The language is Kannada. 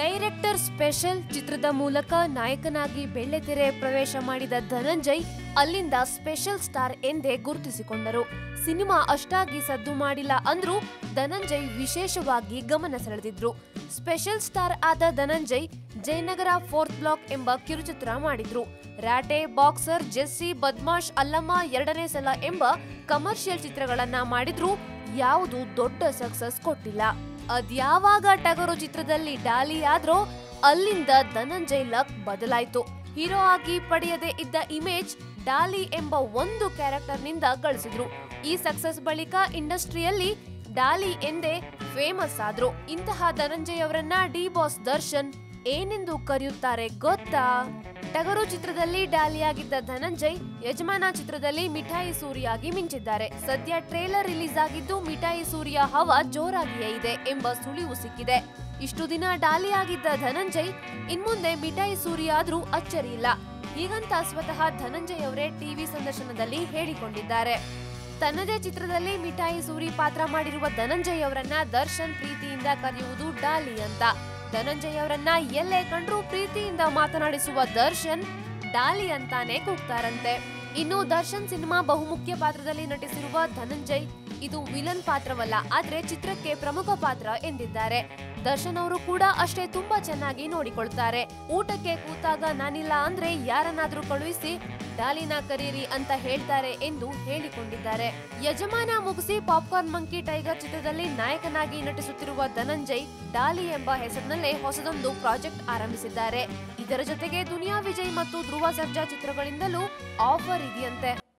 ಡೈರೆಕ್ಟರ್ ಸ್ಪೆಷಲ್ ಚಿತ್ರದ ಮೂಲಕ ನಾಯಕನಾಗಿ ಬೆಳ್ಳೆತೆರೆ ಪ್ರವೇಶ ಮಾಡಿದ ಧನಂಜಯ್ ಅಲ್ಲಿಂದ ಸ್ಪೆಷಲ್ ಸ್ಟಾರ್ ಎಂದೇ ಗುರುತಿಸಿಕೊಂಡರು. ಸಿನಿಮಾ ಅಷ್ಟಾಗಿ ಸದ್ದು ಮಾಡಿಲ್ಲ ಅಂದ್ರೂ ಧನಂಜಯ್ ವಿಶೇಷವಾಗಿ ಗಮನ ಸೆಳೆದಿದ್ರು. ಸ್ಪೆಷಲ್ ಸ್ಟಾರ್ ಆದ ಧನಂಜಯ್ ಜಯನಗರ ಫೋರ್ತ್ ಬ್ಲಾಕ್ ಎಂಬ ಕಿರುಚಿತ್ರ ಮಾಡಿದ್ರು. ರಾಟೆ, ಬಾಕ್ಸರ್, ಜೆಸ್ಸಿ, ಬದ್ಮಾಶ್, ಅಲ್ಲಮ್ಮ ಎರಡನೇ ಸಲ ಎಂಬ ಕಮರ್ಷಿಯಲ್ ಚಿತ್ರಗಳನ್ನ ಮಾಡಿದ್ರು ಯಾವುದು ದೊಡ್ಡ ಸಕ್ಸಸ್ ಕೊಟ್ಟಿಲ್ಲ. ಅದ್ಯಾವಾಗ ಟಗರು ಚಿತ್ರದಲ್ಲಿ ಡಾಲಿ ಆದ್ರೋ ಅಲ್ಲಿಂದ ಧನಂಜಯ್ ಲಕ್ ಬದಲಾಯ್ತು. ಹೀರೋ ಆಗಿ ಪಡೆಯದೆ ಇದ್ದ ಇಮೇಜ್ ಡಾಲಿ ಎಂಬ ಒಂದು ಕ್ಯಾರೆಕ್ಟರ್ನಿಂದ ಗಳಿಸಿದ್ರು. ಈ ಸಕ್ಸಸ್ ಬಳಿಕ ಇಂಡಸ್ಟ್ರಿಯಲ್ಲಿ ಡಾಲಿ ಎಂದೇ ಫೇಮಸ್ ಆದ್ರು. ಇಂತಹ ಧನಂಜಯ್ ಅವರನ್ನ ಡಿ ಬಾಸ್ ದರ್ಶನ್ ಏನೆಂದು ಕರೆಯುತ್ತಾರೆ ಗೊತ್ತಾ? ಟಗರು ಚಿತ್ರದಲ್ಲಿ ಡಾಲಿಯಾಗಿದ್ದ ಧನಂಜಯ್, ಯಜಮಾನ ಚಿತ್ರದಲ್ಲಿ ಮಿಠಾಯಿ ಸೂರಿಯಾಗಿ ಮಿಂಚಿದ್ದಾರೆ. ಸದ್ಯ ಟ್ರೇಲರ್ ರಿಲೀಸ್ ಆಗಿದ್ದು ಮಿಠಾಯಿ ಸೂರ್ಯ ಹವ ಜೋರಾಗಿಯೇ ಇದೆ ಎಂಬ ಸುಳಿವು ಸಿಕ್ಕಿದೆ. ಇಷ್ಟು ದಿನ ಡಾಲಿಯಾಗಿದ್ದ ಧನಂಜಯ್, ಇನ್ಮುಂದೆ ಮಿಠಾಯಿ ಸೂರ್ಯ ಆದ್ರೂ ಅಚ್ಚರಿ ಇಲ್ಲ ಹೀಗಂತ ಸ್ವತಃ ಧನಂಜಯ್ ಅವರೇ ಟಿವಿ ಸಂದರ್ಶನದಲ್ಲಿ ಹೇಳಿಕೊಂಡಿದ್ದಾರೆ. ತನ್ನದೇ ಚಿತ್ರದಲ್ಲಿ ಮಿಠಾಯಿ ಸೂರಿ ಪಾತ್ರ ಮಾಡಿರುವ ಧನಂಜಯ್ ಅವರನ್ನ ದರ್ಶನ್ ಪ್ರೀತಿಯಿಂದ ಕರೆಯುವುದು ಡಾಲಿ ಅಂತ. ಧನಂಜಯ್ ಅವರನ್ನ ಎಲ್ಲೇ ಕಂಡ್ರು ಪ್ರೀತಿಯಿಂದ ಮಾತನಾಡಿಸುವ ದರ್ಶನ್ ಡಾಲಿ ಅಂತಾನೆ ಕೂಗ್ತಾರಂತೆ. ಇನ್ನು ದರ್ಶನ್ ಸಿನಿಮಾ ಬಹುಮುಖ್ಯ ಪಾತ್ರದಲ್ಲಿ ನಟಿಸಿರುವ ಧನಂಜಯ್ ಇದು ವಿಲನ್ ಪಾತ್ರವಲ್ಲ, ಆದ್ರೆ ಚಿತ್ರಕ್ಕೆ ಪ್ರಮುಖ ಪಾತ್ರ ಎಂದಿದ್ದಾರೆ. ದರ್ಶನ್ ಅವರು ಕೂಡ ಅಷ್ಟೇ ತುಂಬಾ ಚೆನ್ನಾಗಿ ನೋಡಿಕೊಳ್ತಾರೆ. ಊಟಕ್ಕೆ ಕೂತಾಗ ನಾನಿಲ್ಲ ಅಂದ್ರೆ ಯಾರನ್ನಾದ್ರೂ ಕಳುಹಿಸಿ ಡಾಲಿನ ಕರೀರಿ ಅಂತ ಹೇಳ್ತಾರೆ ಎಂದು ಹೇಳಿಕೊಂಡಿದ್ದಾರೆ. ಯಜಮಾನ ಮುಗಿಸಿ ಪಾಪ್ಕಾರ್ನ್ ಮಂಕಿ ಟೈಗರ್ ಚಿತ್ರದಲ್ಲಿ ನಾಯಕನಾಗಿ ನಟಿಸುತ್ತಿರುವ ಧನಂಜಯ್, ಡಾಲಿ ಎಂಬ ಹೆಸರಿನಲ್ಲೇ ಹೊಸದೊಂದು ಪ್ರಾಜೆಕ್ಟ್ ಆರಂಭಿಸಿದ್ದಾರೆ. ಇದರ ಜೊತೆಗೆ ದುನಿಯಾ ವಿಜಯ್ ಮತ್ತು ಧ್ರುವ ಸರ್ಜಾ ಚಿತ್ರಗಳಿಂದಲೂ ಆಫರ್ ಇದೆಯಂತೆ.